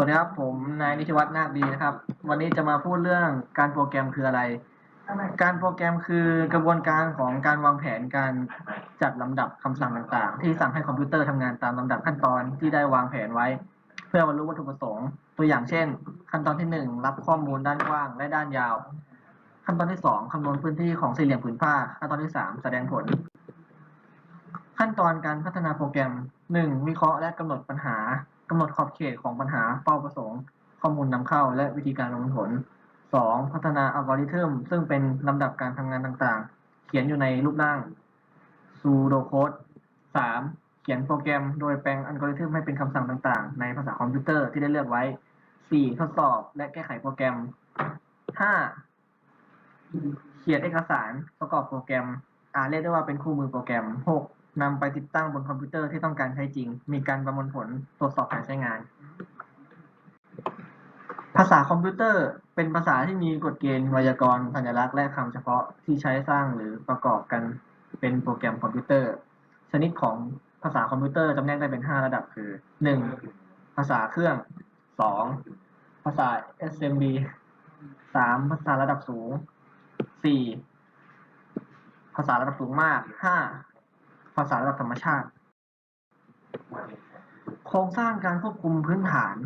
สวัสดีครับผมนายนิติวัฒน์นาคดีนะครับ วันนี้จะมาพูดเรื่องการโปรแกรมคืออะไร การโปรแกรมคือกระบวนการของการวางแผนการจัดลำดับคำสั่งต่างๆ ที่สั่งให้คอมพิวเตอร์ทำงานตามลำดับขั้นตอนที่ได้วางแผนไว้ เพื่อบรรลุวัตถุประสงค์ ตัวอย่างเช่น ขั้นตอนที่หนึ่งรับข้อมูลด้านกว้างและด้านยาว ขั้นตอนที่สองคำนวณพื้นที่ของสี่เหลี่ยมผืนผ้าขั้นตอนที่สามแสดงผล ขั้นตอนการพัฒนาโปรแกรม หนึ่งวิเคราะห์และกำหนดปัญหากำหนดขอบเขตของปัญหาเป้าประสงค์ ข้อมูลนำเข้า และวิธีการลงผลสองพัฒนาอัลกอริทึมซึ่งเป็นลำดับการทำงานต่างๆ เขียนอยู่ในรูปร่าง pseudo-code สามเขียนโปรแกรมโดยแปลงอัลกอริทึมให้เป็นคำสั่งต่างๆ ในภาษาคอมพิวเตอร์ที่ได้เลือกไว้สี่ทดสอบและแก้ไขโปรแกรมห้าเขียนเอกสารประกอบโปรแกรมอาจเรียกได้ว่าเป็นคู่มือโปรแกรม 6. นำไปติดตั้งบนคอมพิวเตอร์ที่ต้องการใช้จริง มีการประมวลผลตรวจสอบการใช้งาน ภาษาคอมพิวเตอร์เป็นภาษาที่มีกฎเกณฑ์ไวยากรณ์สัญลักษณ์และคำเฉพาะที่ใช้สร้างหรือประกอบกันเป็นโปรแกรมคอมพิวเตอร์ ชนิดของภาษาคอมพิวเตอร์จำแนกได้เป็น 5 ระดับคือ 1. ภาษาเครื่อง 2. ภาษา SMB 3. ภาษาระดับสูง 4. ภาษาระดับสูงมาก 5. ภาษาระดับธรรมชาติ โครงสร้างการควบคุมพื้นฐาน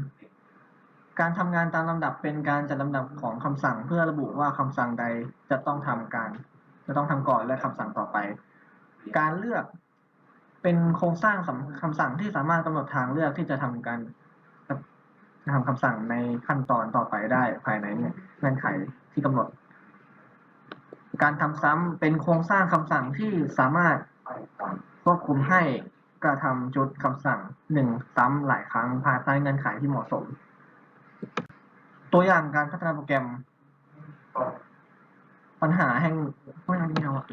การทำงานตามลำดับเป็นการจัดลำดับของคำสั่งเพื่อระบุว่าคำสั่งใดจะต้องทำการ จะต้องทำก่อนและคำสั่งต่อไป การเลือกเป็นโครงสร้างคำสั่งที่สามารถกำหนดทางเลือกที่จะทำการทำคำสั่งในขั้นตอนต่อไปได้ภายในเนี่ยเงื่อนไขที่กำหนด การทำซ้ำเป็นโครงสร้างคำสั่งที่สามารถ ก็คุมให้กระทำชุดคำสั่งหนึ่งซ้ำหลายครั้งภายใต้เงื่อนไขที่เหมาะสม ตัวอย่างการพัฒนาโปรแกรม ปัญหาแห่งไม่เอาม่เอาอะ